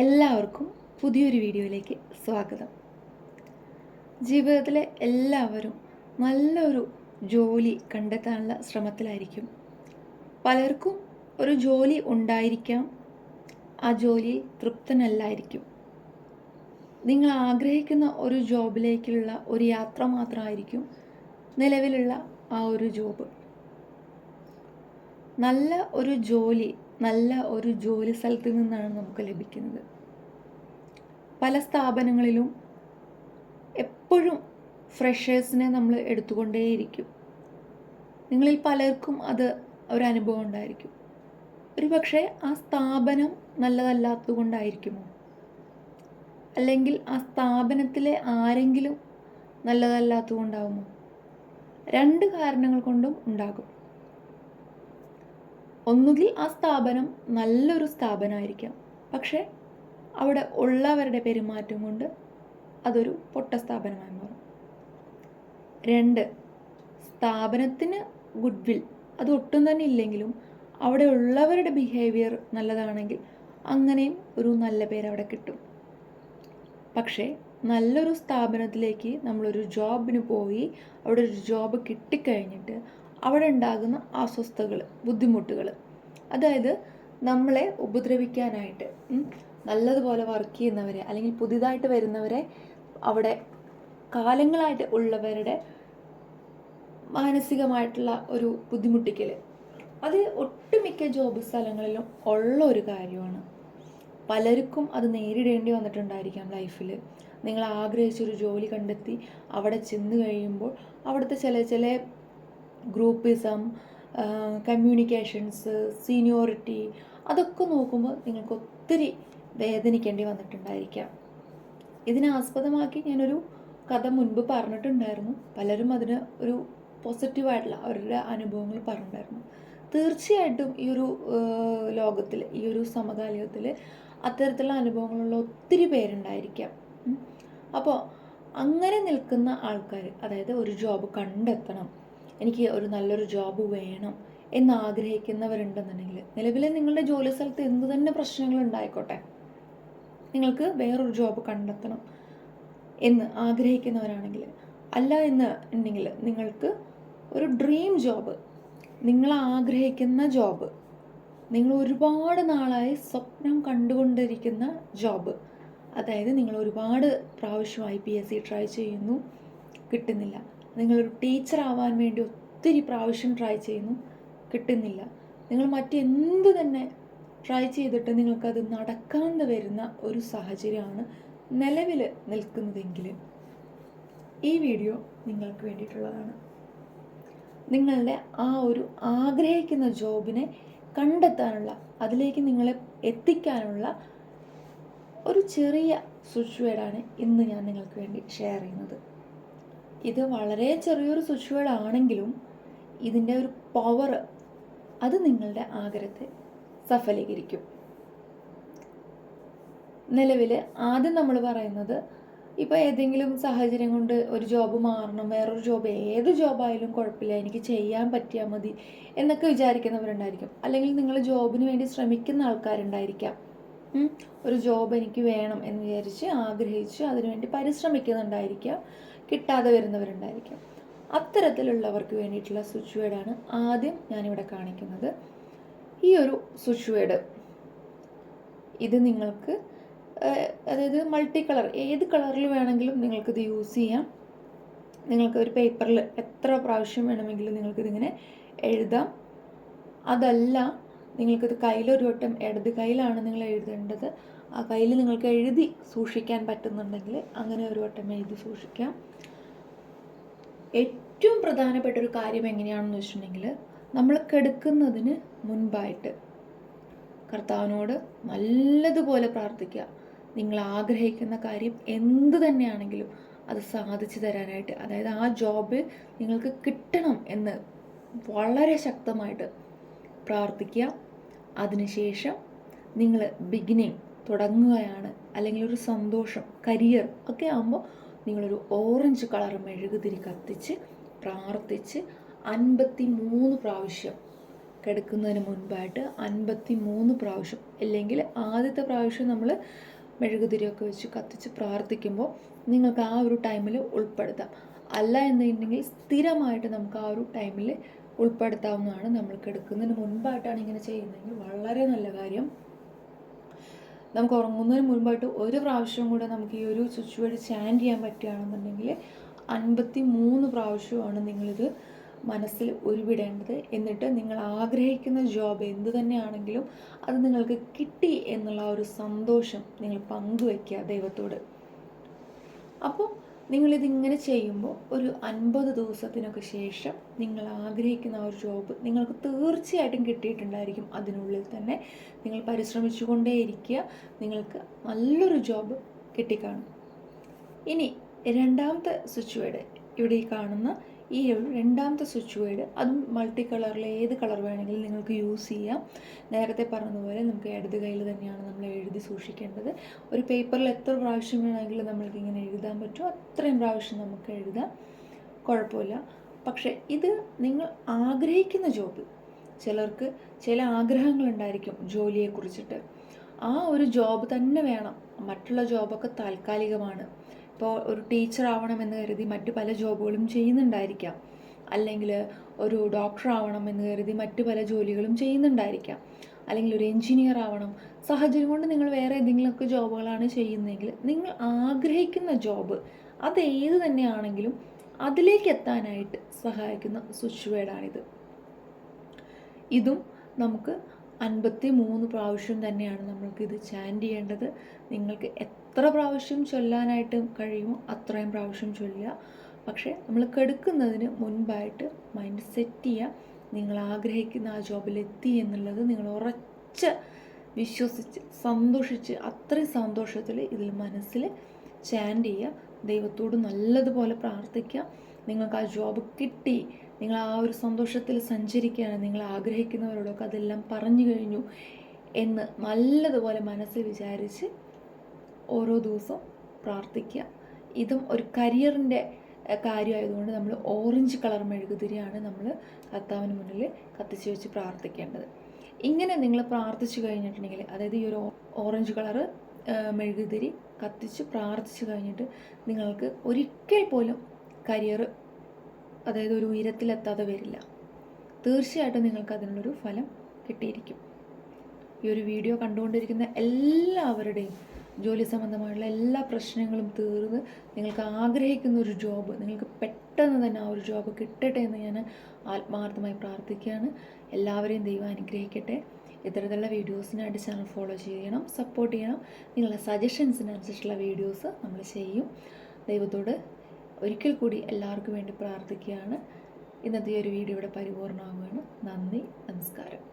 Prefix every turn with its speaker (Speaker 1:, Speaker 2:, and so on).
Speaker 1: എല്ലാവർക്കും പുതിയൊരു വീഡിയോയിലേക്ക് സ്വാഗതം. ജീവിതത്തിലെ എല്ലാവരും നല്ലൊരു ജോലി കണ്ടെത്താനുള്ള ശ്രമത്തിലായിരിക്കും. പലർക്കും ഒരു ജോലി ഉണ്ടായിരിക്കാം ആ ജോലി തൃപ്തനല്ലായിരിക്കും. നിങ്ങൾ ആഗ്രഹിക്കുന്ന ഒരു ജോബിലേക്കുള്ള ഒരു യാത്ര മാത്രമായിരിക്കും നിലവിലുള്ള ആ ഒരു ജോബ്. നല്ല ഒരു ജോലി നല്ല ഒരു ജോലി സ്ഥലത്ത് നിന്നാണ് നമുക്ക് ലഭിക്കുന്നത്. പല സ്ഥാപനങ്ങളിലും എപ്പോഴും ഫ്രഷേഴ്സിനെ നമ്മൾ എടുത്തുകൊണ്ടേയിരിക്കും. നിങ്ങളിൽ പലർക്കും അത് ഒരനുഭവം ഉണ്ടായിരിക്കും. ഒരു പക്ഷേ ആ സ്ഥാപനം നല്ലതല്ലാത്തതുകൊണ്ടായിരിക്കുമോ? അല്ലെങ്കിൽ ആ സ്ഥാപനത്തിലെ ആരെങ്കിലും നല്ലതല്ലാത്തതുകൊണ്ടാവുമോ? രണ്ട് കാരണങ്ങൾ കൊണ്ടും ഉണ്ടാകും. ഒന്നുകിൽ ആ സ്ഥാപനം നല്ലൊരു സ്ഥാപനമായിരിക്കാം. പക്ഷേ അവിടെ ഉള്ളവരുടെ പെരുമാറ്റം കൊണ്ട് അതൊരു പൊട്ട സ്ഥാപനമായി മാറും. രണ്ട് സ്ഥാപനത്തിന് ഗുഡ് വിൽ അത് ഒട്ടും തന്നെ ഇല്ലെങ്കിലും അവിടെ ഉള്ളവരുടെ ബിഹേവിയർ നല്ലതാണെങ്കിൽ അങ്ങനെയും ഒരു നല്ല പേര് അവിടെ കിട്ടും. പക്ഷേ നല്ലൊരു സ്ഥാപനത്തിലേക്ക് നമ്മളൊരു ജോബിന് പോയി അവിടെ ഒരു ജോബ് കിട്ടിക്കഴിഞ്ഞിട്ട് അവിടെ ഉണ്ടാകുന്ന അസ്വസ്ഥകൾ ബുദ്ധിമുട്ടുകൾ. അതായത് നമ്മളെ ഉപദ്രവിക്കാനായിട്ട് നല്ലതുപോലെ വർക്ക് ചെയ്യുന്നവരെ അല്ലെങ്കിൽ പുതിയതായിട്ട് വരുന്നവരെ അവിടെ കാലങ്ങളായിട്ട് ഉള്ളവരുടെ മാനസികമായിട്ടുള്ള ഒരു ബുദ്ധിമുട്ടിക്കൽ അത് ഒട്ടുമിക്ക ജോബ് സ്ഥലങ്ങളിലും ഉള്ള ഒരു കാര്യമാണ്. പലർക്കും അത് നേരിടേണ്ടി വന്നിട്ടുണ്ടായിരിക്കാം ലൈഫിൽ നിങ്ങൾ ആഗ്രഹിച്ചൊരു ജോലി കണ്ടെത്തി അവിടെ ചെന്ന് കഴിയുമ്പോൾ അവിടുത്തെ ചില ചില ഗ്രൂപ്പിസം കമ്മ്യൂണിക്കേഷൻസ് സീനിയോറിറ്റി അതൊക്കെ നോക്കുമ്പോൾ നിങ്ങൾക്ക് ഒത്തിരി വേദനിക്കേണ്ടി വന്നിട്ടുണ്ടായിരിക്കാം. ഇതിനെ ആസ്പദമാക്കി ഞാനൊരു കഥ മുൻപ് പറഞ്ഞിട്ടുണ്ടായിരുന്നു. പലരും അതിന് ഒരു പോസിറ്റീവായിട്ടുള്ള അവരുടെ അനുഭവങ്ങൾ പറഞ്ഞിട്ടുണ്ടായിരുന്നു. തീർച്ചയായിട്ടും ഈ ഒരു ലോകത്തിൽ ഈ ഒരു സമകാലികത്തിൽ അത്തരത്തിലുള്ള അനുഭവങ്ങളുള്ള ഒത്തിരി പേരുണ്ടായിരിക്കാം. അപ്പോൾ അങ്ങനെ നിൽക്കുന്ന ആൾക്കാർ അതായത് ഒരു ജോബ് കണ്ടെത്തണം എനിക്ക് ഒരു നല്ലൊരു ജോബ് വേണം എന്ന് ആഗ്രഹിക്കുന്നവരുണ്ടെന്നുണ്ടെങ്കിൽ നിലവിലെ നിങ്ങളുടെ ജോലി സ്ഥലത്ത് എന്ത് തന്നെ പ്രശ്നങ്ങൾ ഉണ്ടായിക്കോട്ടെ നിങ്ങൾക്ക് വേറൊരു ജോബ് കണ്ടെത്തണം എന്ന് ആഗ്രഹിക്കുന്നവരാണെങ്കിൽ അല്ല എന്ന് ഉണ്ടെങ്കിൽ നിങ്ങൾക്ക് ഒരു ഡ്രീം ജോബ് നിങ്ങൾ ആഗ്രഹിക്കുന്ന ജോബ് നിങ്ങൾ ഒരുപാട് നാളായി സ്വപ്നം കണ്ടുകൊണ്ടിരിക്കുന്ന ജോബ് അതായത് നിങ്ങൾ ഒരുപാട് പ്രാവശ്യമായി പി എസ് സി ട്രൈ ചെയ്യുന്നു കിട്ടുന്നില്ല. നിങ്ങളൊരു ടീച്ചർ ആവാൻ വേണ്ടി ഒത്തിരി പ്രാവശ്യം ട്രൈ ചെയ്യുന്നു. കിട്ടുന്നില്ല. നിങ്ങൾ മറ്റെന്ത് തന്നെ ട്രൈ ചെയ്തിട്ട് നിങ്ങൾക്കത് നടക്കാതെ വരുന്ന ഒരു സാഹചര്യമാണ് നിലവിൽ നിൽക്കുന്നതെങ്കിൽ ഈ വീഡിയോ നിങ്ങൾക്ക് വേണ്ടിയിട്ടുള്ളതാണ്. നിങ്ങളുടെ ആ ഒരു ആഗ്രഹിക്കുന്ന ജോബിനെ കണ്ടെത്താനുള്ള അതിലേക്ക് നിങ്ങളെ എത്തിക്കാനുള്ള ഒരു ചെറിയ സ്വിച്ച് വേർഡാണ് ഇന്ന് ഞാൻ നിങ്ങൾക്ക് വേണ്ടി ഷെയർ ചെയ്യുന്നത്. ഇത് വളരെ ചെറിയൊരു സ്വിച്ച് വേർഡ് ആണെങ്കിലും ഇതിന്റെ ഒരു പവർ അത് നിങ്ങളുടെ ആഗ്രഹത്തെ സഫലീകരിക്കും. നിലവിൽ ആദ്യം നമ്മൾ പറയുന്നത് ഇപ്പോൾ ഏതെങ്കിലും സാഹചര്യം കൊണ്ട് ഒരു ജോബ് മാറണം വേറൊരു ജോബ് ഏത് ജോബായാലും കുഴപ്പമില്ല എനിക്ക് ചെയ്യാൻ പറ്റിയാൽ മതി എന്നൊക്കെ വിചാരിക്കുന്നവരുണ്ടായിരിക്കും. അല്ലെങ്കിൽ നിങ്ങൾ ജോബിന് വേണ്ടി ശ്രമിക്കുന്ന ആൾക്കാരുണ്ടായിരിക്കാം. ഒരു ജോബ് എനിക്ക് വേണം എന്ന് വിചാരിച്ച് ആഗ്രഹിച്ച് അതിനുവേണ്ടി പരിശ്രമിക്കുന്നുണ്ടായിരിക്കാം. കിട്ടാതെ വരുന്നവരുണ്ടായിരിക്കാം. അത്തരത്തിലുള്ളവർക്ക് വേണ്ടിയിട്ടുള്ള സ്വിച്ച് വേർഡാണ് ആദ്യം ഞാനിവിടെ കാണിക്കുന്നത്. ഈ ഒരു സ്വിച്ച് വേർഡ് ഇത് നിങ്ങൾക്ക് അതായത് മൾട്ടി കളർ ഏത് കളറിൽ വേണമെങ്കിലും നിങ്ങൾക്കിത് യൂസ് ചെയ്യാം. നിങ്ങൾക്ക് ഒരു പേപ്പറിൽ എത്ര പ്രാവശ്യം വേണമെങ്കിലും നിങ്ങൾക്കിതിങ്ങനെ എഴുതാം. അതല്ല നിങ്ങൾക്കിത് കയ്യിലൊരു വട്ടം ഇടത് കയ്യിലാണ് നിങ്ങൾ എഴുതേണ്ടത്. ആ കയ്യിൽ നിങ്ങൾക്ക് എഴുതി സൂക്ഷിക്കാൻ പറ്റുന്നുണ്ടെങ്കിൽ അങ്ങനെ ഒരു വട്ടം എഴുതി സൂക്ഷിക്കാം. ഏറ്റവും പ്രധാനപ്പെട്ട ഒരു കാര്യം എങ്ങനെയാണെന്ന് വെച്ചിട്ടുണ്ടെങ്കിൽ നമ്മൾ കെടുക്കുന്നതിന് മുൻപായിട്ട് കർത്താവിനോട് നല്ലതുപോലെ പ്രാർത്ഥിക്കുക. നിങ്ങൾ ആഗ്രഹിക്കുന്ന കാര്യം എന്ത് തന്നെയാണെങ്കിലും അത് സാധിച്ചു തരാനായിട്ട് അതായത് ആ ജോബ് നിങ്ങൾക്ക് കിട്ടണം എന്ന് വളരെ ശക്തമായിട്ട് പ്രാർത്ഥിക്കുക. അതിനുശേഷം നിങ്ങൾ ബിഗിനിങ് തുടങ്ങുകയാണ്. അല്ലെങ്കിൽ ഒരു സന്തോഷം കരിയർ ഒക്കെ ആകുമ്പോൾ നിങ്ങളൊരു ഓറഞ്ച് കളർ മെഴുകുതിരി കത്തിച്ച് പ്രാർത്ഥിച്ച് അൻപത്തി മൂന്ന് പ്രാവശ്യം കിടക്കുന്നതിന് മുൻപായിട്ട് അൻപത്തി മൂന്ന് പ്രാവശ്യം അല്ലെങ്കിൽ ആദ്യത്തെ പ്രാവശ്യം നമ്മൾ മെഴുകുതിരിയൊക്കെ വെച്ച് കത്തിച്ച് പ്രാർത്ഥിക്കുമ്പോൾ നിങ്ങൾക്ക് ആ ഒരു ടൈമിൽ ഉൾപ്പെടുത്താം. അല്ല എന്നുണ്ടെങ്കിൽ സ്ഥിരമായിട്ട് നമുക്ക് ആ ഒരു ടൈമിൽ ഉൾപ്പെടുത്താവുന്നതാണ് നമ്മൾ കിടക്കുന്നതിന് മുൻപായിട്ടാണ് ഇങ്ങനെ ചെയ്യുന്നതെങ്കിൽ വളരെ നല്ല കാര്യം. നമുക്ക് ഉറങ്ങുന്നതിന് മുൻപായിട്ട് ഒരു പ്രാവശ്യം കൂടെ നമുക്ക് ഈ ഒരു സ്വിച്ച് വേർഡ് ചാൻഡ് ചെയ്യാൻ പറ്റുകയാണെന്നുണ്ടെങ്കിൽ അൻപത്തി മൂന്ന് പ്രാവശ്യമാണ് നിങ്ങളിത് മനസ്സിൽ ഉരുവിടേണ്ടത്. എന്നിട്ട് നിങ്ങൾ ആഗ്രഹിക്കുന്ന ജോബ് എന്ത് തന്നെയാണെങ്കിലും അത് നിങ്ങൾക്ക് കിട്ടി എന്നുള്ള ഒരു സന്തോഷം നിങ്ങൾ പങ്കുവയ്ക്കുക ദൈവത്തോട്. അപ്പോൾ നിങ്ങളിതിങ്ങനെ ചെയ്യുമ്പോൾ ഒരു അൻപത് ദിവസത്തിനൊക്കെ ശേഷം നിങ്ങൾ ആഗ്രഹിക്കുന്ന ഒരു ജോബ് നിങ്ങൾക്ക് തീർച്ചയായിട്ടും കിട്ടിയിട്ടുണ്ടായിരിക്കും അതിനുള്ളിൽ തന്നെ. നിങ്ങൾ പരിശ്രമിച്ചുകൊണ്ടേയിരിക്കുക. നിങ്ങൾക്ക് നല്ലൊരു ജോബ് കിട്ടിക്കാണും. ഇനി രണ്ടാമത്തെ സ്വിച്ച് വേഡ് ഇവിടെ ഈ കാണുന്ന ഈ രണ്ടാമത്തെ സ്വിച്ച് വേർഡ് അതും മൾട്ടി കളറിൽ ഏത് കളർ വേണമെങ്കിലും നിങ്ങൾക്ക് യൂസ് ചെയ്യാം. നേരത്തെ പറഞ്ഞതുപോലെ നമുക്ക് ഇടത് കയ്യിൽ തന്നെയാണ് നമ്മൾ എഴുതി സൂക്ഷിക്കേണ്ടത്. ഒരു പേപ്പറിൽ എത്ര പ്രാവശ്യം വേണമെങ്കിലും നമ്മൾക്ക് ഇങ്ങനെ എഴുതാൻ പറ്റും. അത്രയും പ്രാവശ്യം നമുക്ക് എഴുതാം. കുഴപ്പമില്ല. പക്ഷേ ഇത് നിങ്ങൾ ആഗ്രഹിക്കുന്ന ജോബ് ചിലർക്ക് ചില ആഗ്രഹങ്ങളുണ്ടായിരിക്കും ജോലിയെക്കുറിച്ചിട്ട്. ആ ഒരു ജോബ് തന്നെ വേണം. മറ്റുള്ള ജോബൊക്കെ താൽക്കാലികമാണ്. ഇപ്പോൾ ഒരു ടീച്ചർ ആവണമെന്ന് കരുതി മറ്റു പല ജോബുകളും ചെയ്യുന്നുണ്ടായിരിക്കാം. അല്ലെങ്കിൽ ഒരു ഡോക്ടർ ആവണം എന്ന് കരുതി മറ്റു പല ജോലികളും ചെയ്യുന്നുണ്ടായിരിക്കാം. അല്ലെങ്കിൽ ഒരു എൻജിനീയർ ആവണം. സാഹചര്യം കൊണ്ട് നിങ്ങൾ വേറെ ഏതെങ്കിലുമൊക്കെ ജോബുകളാണ് ചെയ്യുന്നതെങ്കിൽ നിങ്ങൾ ആഗ്രഹിക്കുന്ന ജോബ് അത് തന്നെയാണെങ്കിലും അതിലേക്ക് എത്താനായിട്ട് സഹായിക്കുന്ന സ്വിച്ച് വേർഡാണിത് ഇതും നമുക്ക് അൻപത്തി മൂന്ന് പ്രാവശ്യം തന്നെയാണ് നമ്മൾക്കിത് ചാൻഡ് ചെയ്യേണ്ടത്. നിങ്ങൾക്ക് എത്ര പ്രാവശ്യം ചൊല്ലാനായിട്ട് കഴിയുമോ അത്രയും പ്രാവശ്യം ചൊല്ലുക. പക്ഷേ നമ്മൾ കെടുക്കുന്നതിന് മുൻപായിട്ട് മൈൻഡ് സെറ്റ് ചെയ്യുക. നിങ്ങൾ ആഗ്രഹിക്കുന്ന ആ ജോബിലെത്തി എന്നുള്ളത് നിങ്ങൾ ഉറച്ച വിശ്വസിച്ച് സന്തോഷിച്ച് അത്രയും സന്തോഷത്തിൽ ഇതിൽ മനസ്സിൽ ചാൻഡ് ചെയ്യുക. ദൈവത്തോട് നല്ലതുപോലെ പ്രാർത്ഥിക്കുക. നിങ്ങൾക്ക് ആ ജോബ് കിട്ടി. നിങ്ങൾ ആ ഒരു സന്തോഷത്തിൽ സഞ്ചരിക്കുകയാണ്. നിങ്ങൾ ആഗ്രഹിക്കുന്നവരോടൊക്കെ അതെല്ലാം പറഞ്ഞു കഴിഞ്ഞു എന്ന് നല്ലതുപോലെ മനസ്സിൽ വിചാരിച്ച് ഓരോ ദിവസവും പ്രാർത്ഥിക്കുക. ഇതും ഒരു കരിയറിന്റെ കാര്യമായതുകൊണ്ട് നമ്മൾ ഓറഞ്ച് കളർ മെഴുകുതിരിയാണ് നമ്മൾ കർത്താവിന് മുന്നിൽ കത്തിച്ച് വെച്ച് പ്രാർത്ഥിക്കേണ്ടത്. ഇങ്ങനെ നിങ്ങൾ പ്രാർത്ഥിച്ചു കഴിഞ്ഞിട്ടുണ്ടെങ്കിൽ അതായത് ഈ ഒരു ഓറഞ്ച് കളർ മെഴുകുതിരി കത്തിച്ച് പ്രാർത്ഥിച്ചു കഴിഞ്ഞിട്ട് നിങ്ങൾക്ക് ഒരിക്കൽ പോലും കരിയർ അതായത് ഒരു ഉയരത്തിലെത്താതെ വരില്ല. തീർച്ചയായിട്ടും നിങ്ങൾക്ക് അതിനുള്ളൊരു ഫലം കിട്ടിയിരിക്കും. ഈ ഒരു വീഡിയോ കണ്ടുകൊണ്ടിരിക്കുന്ന എല്ലാവരുടെയും ജോലി സംബന്ധമായുള്ള എല്ലാ പ്രശ്നങ്ങളും തീർന്ന് നിങ്ങൾക്ക് ആഗ്രഹിക്കുന്ന ഒരു ജോബ് നിങ്ങൾക്ക് പെട്ടെന്ന് തന്നെ ആ ഒരു ജോബ് കിട്ടട്ടെ എന്ന് ഞാൻ ആത്മാർത്ഥമായി പ്രാർത്ഥിക്കുകയാണ്. എല്ലാവരെയും ദൈവം അനുഗ്രഹിക്കട്ടെ. ഇത്തരത്തിലുള്ള വീഡിയോസിനായിട്ട് ചാനൽ ഫോളോ ചെയ്യണം സപ്പോർട്ട് ചെയ്യണം. നിങ്ങളുടെ സജഷൻസിനനുസരിച്ചുള്ള വീഡിയോസ് നമ്മൾ ചെയ്യും. ദൈവത്തോട് ഒരിക്കൽ കൂടി എല്ലാവർക്കും വേണ്ടി പ്രാർത്ഥിക്കുകയാണ്. ഇന്നത്തെ ഒരു വീഡിയോ ഇവിടെ പരിപൂർണമാകുകയാണ് നന്ദി നമസ്കാരം.